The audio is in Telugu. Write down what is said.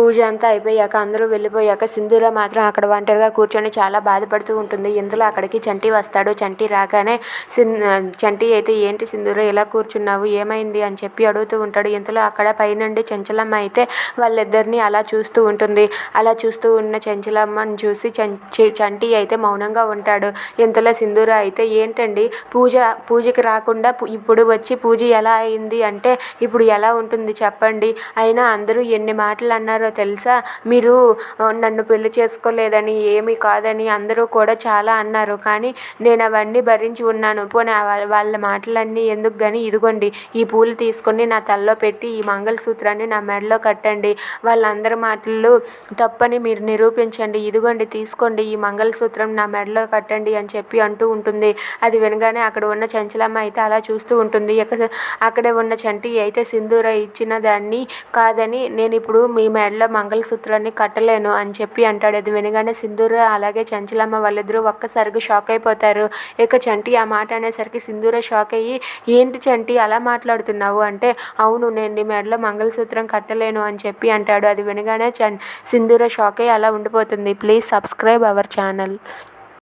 పూజ అంతా అయిపోయాక అందరూ వెళ్ళిపోయాక సింధూర మాత్రం అక్కడ ఒంటరిగా కూర్చొని చాలా బాధపడుతూ ఉంటుంది. ఇందులో అక్కడికి చంటి వస్తాడు చంటి రాగానే సిన్ చంటి అయితే ఏంటి సింధూర ఇలా కూర్చున్నావు ఏమైంది అని చెప్పి అడుగుతూ ఉంటాడు. ఇంతలో అక్కడ పైనుండి చెంచలమ్మ అయితే వాళ్ళిద్దరిని అలా చూస్తూ ఉంటుంది. అలా చూస్తూ ఉన్న చెంచలమ్మని చూసి చంచి చంటి అయితే మౌనంగా ఉంటాడు. ఇంతలో సింధూర అయితే ఏంటండి పూజ పూజకి రాకుండా ఇప్పుడు వచ్చి పూజ ఎలా అయింది అంటే ఇప్పుడు ఎలా ఉంటుంది చెప్పండి. అయినా అందరూ ఎన్ని మాటలు అన్నారో తెలుసా? మీరు నన్ను పెళ్ళి చేసుకోలేదని ఏమీ కాదని అందరూ కూడా చాలా అన్నారు. కానీ నేను అవన్నీ భరించి ఉన్నాను. పోనీ వాళ్ళ మాటలన్నీ ఎందుకు కానీ ఇదిగోండి ఈ పూలు తీసుకొని నా తలలో పెట్టి ఈ మంగళసూత్రాన్ని నా మెడలో కట్టండి. వాళ్ళందరి మాటలు తప్పని మీరు నిరూపించండి. ఇదిగోండి తీసుకోండి ఈ మంగళసూత్రం నా మెడలో కట్టండి అని చెప్పి అంటూ ఉంటుంది. అది వినగానే అక్కడ ఉన్న చంచలమ్మ అయితే అలా చూస్తూ ఉంటుంది. ఇక అక్కడే ఉన్న చంటి అయితే సింధూర ఇచ్చిన దాన్ని కాదని నేను ఇప్పుడు మీ మెడ మెడలో మంగళసూత్రాన్ని కట్టలేను అని చెప్పి అంటాడు. అది వినగానే సింధూర అలాగే చంచలమ్మ వాళ్ళిద్దరూ ఒక్కసారిగా షాక్ అయిపోతారు. ఇక చంటి ఆ మాట అనేసరికి సింధూర షాక్ అయ్యి ఏంటి చంటి అలా మాట్లాడుతున్నావు? అంటే అవును నేను నీ మెడలో మంగళసూత్రం కట్టలేను అని చెప్పి అంటాడు. అది వినగానే చన్ సింధూర షాక్ అయ్యి అలా ఉండిపోతుంది. Please subscribe our channel.